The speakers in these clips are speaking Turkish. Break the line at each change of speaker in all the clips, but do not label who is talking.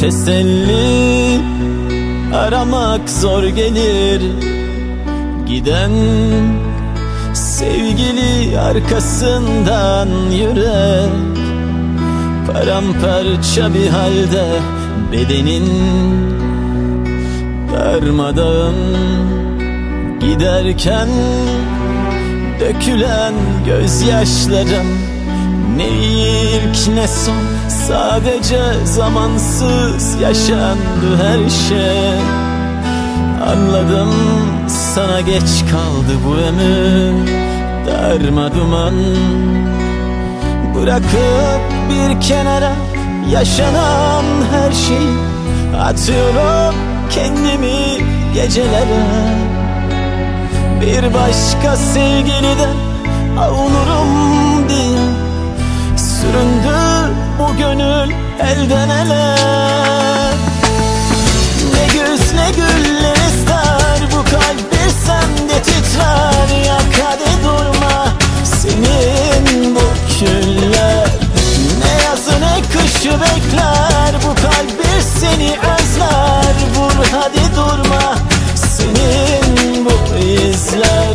Teselli aramak zor gelir. Giden sevgili arkasından yürek Paramparça bir halde bedenin darmadağın Giderken dökülen gözyaşlarım Ne ilk ne son Sadece zamansız yaşandı her şey. Anladım sana geç kaldı bu ömür Darma duman. Bırakıp bir kenara yaşanan her şeyi Atıyorum kendimi gecelere. Bir başka sevgiliden avunurum diye Süründü bu gönül elden ele. Ne güz ne güller ister bu kalp bir sende titrer. Yak hadi durma senin bu küller. Ne yazı ne kışı bekler bu kalp bir seni özler. Vur hadi durma senin bu izler.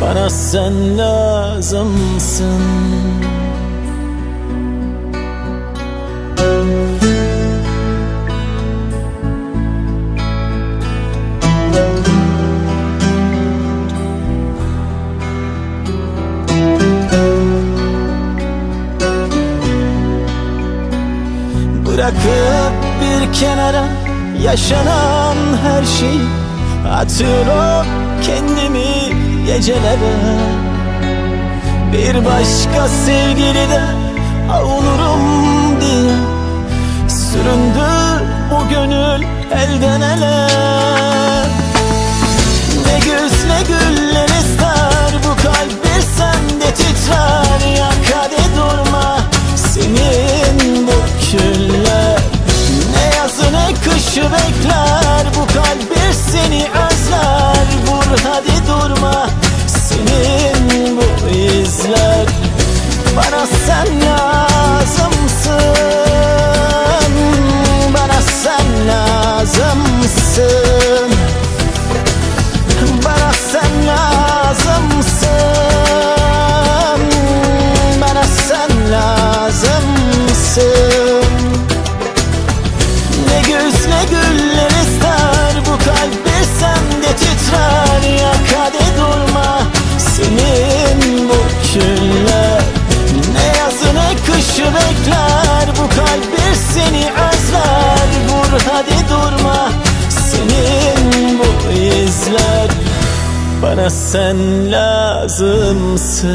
Bana sen lazımsın Bırakıp bir kenara yaşanan her şeyi Atıyorum kendimi gecelere. Bir başka sevgilide avunurum diye Süründü bu gönül elden ele izler. Bana sen lazımsın